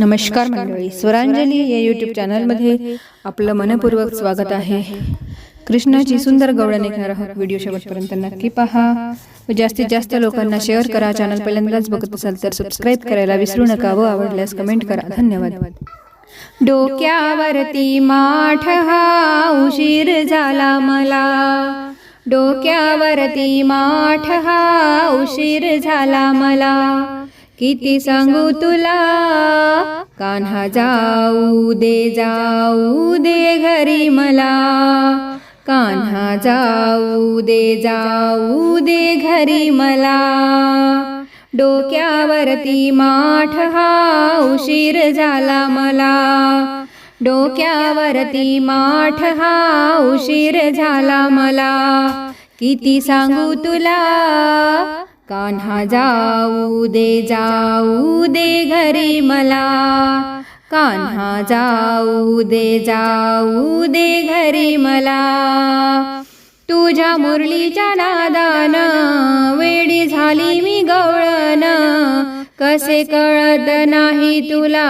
नमस्कार मंडळी. स्वरांजली या यूट्यूब चॅनलमध्ये आपलं मनपूर्वक स्वागत आहे. कृष्णाची सुंदर गवळण ऐकणार आहोत. व्हिडिओ शेवटपर्यंत नक्की पहा. व जास्तीत जास्त लोकांना शेअर करा. चॅनल पहिल्यांदाच बघत असाल तर सबस्क्राईब करायला विसरू नका व आवडल्यास कमेंट करा. धन्यवाद. डोक्यावरती माठ हा उशीर झाला मला. डोक्यावरती माठ हा उशीर झाला मला. किती सांगू तुला? कान्हा जाऊ दे जाऊ दे घरी मला. कान्हा जाऊ दे जाऊ दे घरी मला. डोक्यावरती माठ हा उशीर झाला मला. डोक्यावरती माठ हा उशीर झाला मला. किती सांगू तुला? कान्हा जाऊ दे जाऊ दे घरी मला. कान्हा जाऊ दे जाऊ दे घरी मला. तुझ्या मुरलीच्या नादान वेडी झाली मी गवळन कसे कळत नाही तुला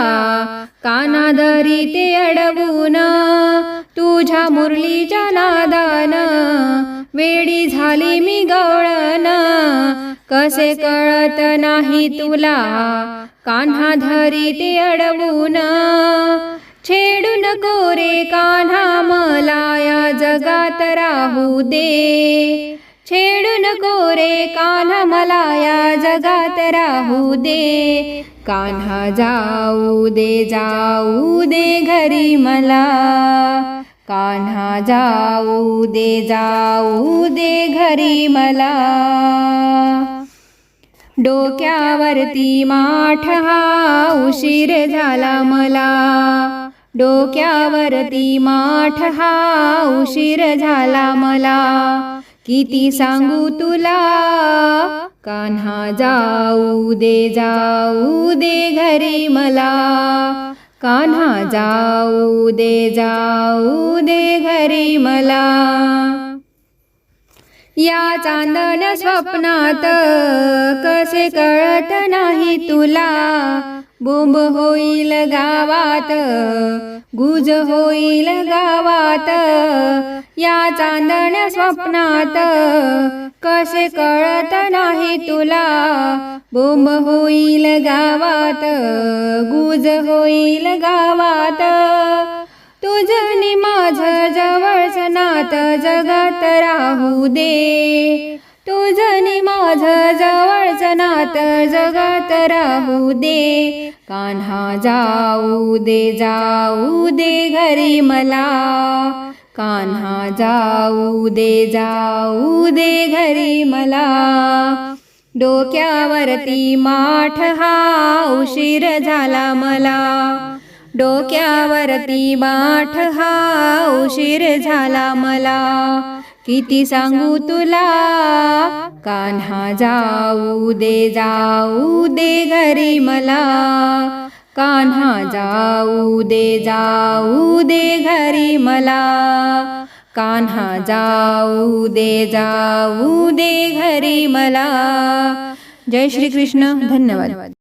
कानादरी ते अडवून. तुझ्या मुरलीच्या नादान वेडी झाली मी गवळण. कसे कळत नाही तुला? कान्हा धरी ते अडवून. छेडू नको रे कान्हा मला या जगात राहू दे. छेडू नको रे कान्हा मला या जगात राहू दे. कान्हा जाऊ दे जाऊ दे घरी मला. कान्हा जाऊ दे जाऊ दे घरी मला. डोक्यावरती माठ हा उशीर झाला मला. डोक्यावरती माठ हा उशीर झाला मला. किती सांगू तुला? कान्हा जाऊ दे जाऊ दे घरी मला. कान्हा जाऊ दे जाऊ दे घरी मला. या चांदण स्वप्नात कसे कळत नाही तुला बोंब होईल गावात गुज होईल गावात. या चांदण स्वप्नात कसे कळत नाही तुला? बोंब होईल गावात गुज होईल गावात. तुझनी माझ जवळच नात जगात राहू दे. तुझनी माझ जवळ नात जगात राहू दे. कान्हा जाऊ दे जाऊ दे घरी मला. कान्हा जाऊ दे जाऊ दे घरी मला. डोक्यावरती माठ हा उशीर झाला मला. डोक्यावरती माठ हा उशीर झाला मला. किती सांगू तुला कान्हा जाऊ दे जाऊ दे घरी मला. कान्हा जाऊ दे जाऊ दे घरी मला. कान्हा जाऊ दे जाऊ दे घरी मला. जय श्री कृष्ण धन्यवाद.